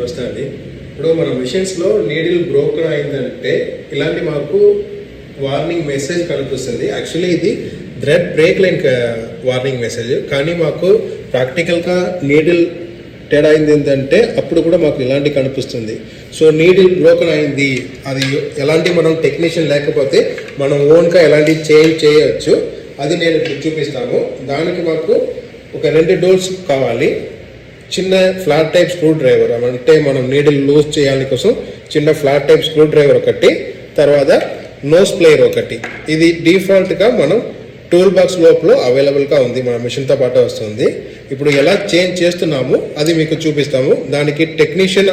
నమస్తే అండి ఇప్పుడు మన మిషన్స్లో నీడిల్ బ్రోకర్ అయిందంటే ఇలాంటి మాకు వార్నింగ్ మెసేజ్ కనిపిస్తుంది. యాక్చువల్లీ ఇది thread break line warning message కానీ మాకు ప్రాక్టికల్గా నీడిల్ తేడా అయింది ఏంటంటే అప్పుడు కూడా మాకు ఇలాంటి కనిపిస్తుంది. సో నీడిల్ బ్రోకన్ అయింది. అది ఎలాంటి మనం టెక్నీషియన్ లేకపోతే మనం ఓన్గా ఎలాంటి చేంజ్ చేయవచ్చు అది నేను చూపిస్తాను. దానికి మాకు ఒక రెండు డోర్స్ కావాలి. చిన్న ఫ్లాట్ టైప్ స్క్రూ డ్రైవర్ అంటే మనం నీడిల్ లూజ్ చేయాలని కోసం చిన్న ఫ్లాట్ టైప్ స్క్రూ డ్రైవర్ ఒకటి తర్వాత నోస్ ప్లేయర్ ఒకటి. ఇది డిఫాల్ట్గా మనం టూల్ బాక్స్ లోపల అవైలబుల్గా ఉంది మన మిషన్తో పాటు వస్తుంది. ఇప్పుడు ఎలా చేంజ్ చేస్తున్నాము అది మీకు చూపిస్తాము. దానికి టెక్నీషియన్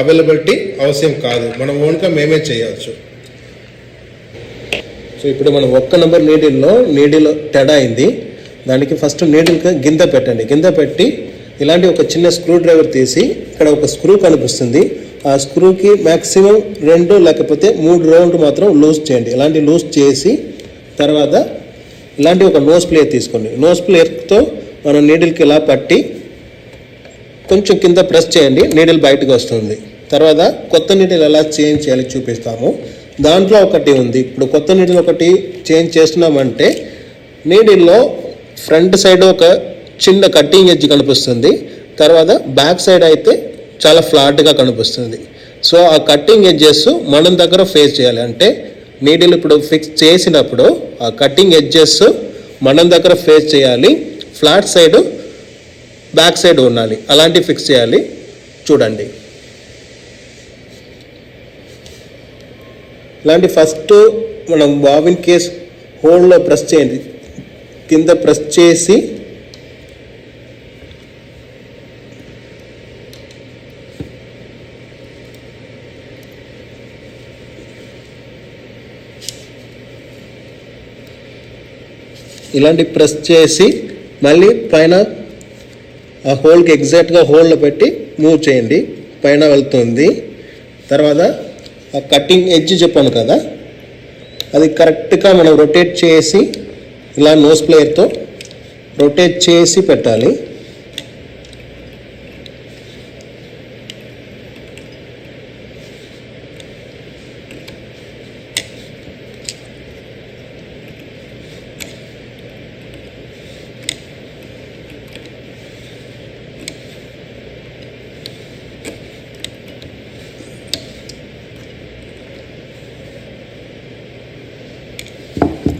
అవైలబిలిటీ అవసరం కాదు. మనం ఓన్గా మేమే చేయవచ్చు. సో ఇప్పుడు మనం ఒక్క నెంబర్ నీడిల్లో నీడిల్ తేడా అయింది. దానికి ఫస్ట్ నీడిల్కి గింద పెట్టండి. గింద పెట్టి ఇలాంటి ఒక చిన్న స్క్రూ డ్రైవర్ తీసి ఇక్కడ ఒక స్క్రూ కనిపిస్తుంది. ఆ స్క్రూకి మ్యాక్సిమం రెండు లేకపోతే మూడు రౌండ్ మాత్రం లూజ్ చేయండి. ఇలాంటి లూజ్ చేసి తర్వాత ఇలాంటి ఒక నోస్ ప్లేయర్ తీసుకోండి. నోస్ ప్లేయర్తో మనం నీడిల్కి ఇలా పట్టి కొంచెం కింద ప్రెస్ చేయండి. నీడిల్ బయటకు వస్తుంది. తర్వాత కొత్త నీడిల్ ఎలా చేంజ్ చేయాలి చూపిస్తాము. దాంట్లో ఒకటి ఉంది. ఇప్పుడు కొత్త నీడిల్ ఒకటి చేంజ్ చేస్తున్నామంటే నీడిల్లో ఫ్రంట్ సైడ్ ఒక చిన్న కట్టింగ్ ఎడ్జ్ కనిపిస్తుంది. తర్వాత బ్యాక్ సైడ్ అయితే చాలా ఫ్లాట్గా కనిపిస్తుంది. సో ఆ కట్టింగ్ ఎడ్జెస్ మనం దగ్గర ఫేస్ చేయాలి. అంటే నీడిల్ ఇప్పుడు ఫిక్స్ చేసినప్పుడు ఆ కట్టింగ్ ఎడ్జెస్ మనం దగ్గర ఫేస్ చేయాలి. ఫ్లాట్ సైడ్ బ్యాక్ సైడ్ ఉండాలి. అలాంటి ఫిక్స్ చేయాలి. చూడండి. ఇలాంటి ఫస్ట్ మనం బాబిన్ కేస్ హోల్డ్లో ప్రెస్ చేయండి. కింద ప్రెస్ చేసి ఇలాంటి ప్రెస్ చేసి మళ్ళీ పైన ఆ హోల్కి ఎగ్జాక్ట్గా హోల్లో పెట్టి మూవ్ చేయండి. పైన వెళ్తుంది. తర్వాత ఆ కటింగ్ ఎడ్జ్ చెప్పాను కదా అది కరెక్ట్గా మనం రొటేట్ చేసి ఇలా నోస్ ప్లేయర్తో రొటేట్ చేసి పెట్టాలి.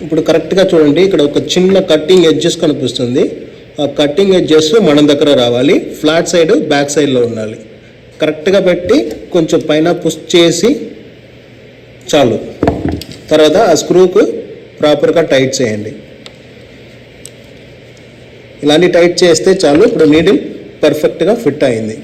ఇప్పుడు కరెక్ట్గా చూడండి ఇక్కడ ఒక చిన్న కట్టింగ్ ఎడ్జెస్ కనిపిస్తుంది. ఆ కట్టింగ్ ఎడ్జెస్ మనం దగ్గర రావాలి. ఫ్లాట్ సైడ్ బ్యాక్ సైడ్లో ఉండాలి. కరెక్ట్గా పెట్టి కొంచెం పైన పుష్ చేసి చాలు. తర్వాత ఆ స్క్రూకు ప్రాపర్గా టైట్ చేయండి. ఇలాంటి టైట్ చేస్తే చాలు. ఇప్పుడు నీడిల్ పర్ఫెక్ట్గా ఫిట్ అయింది.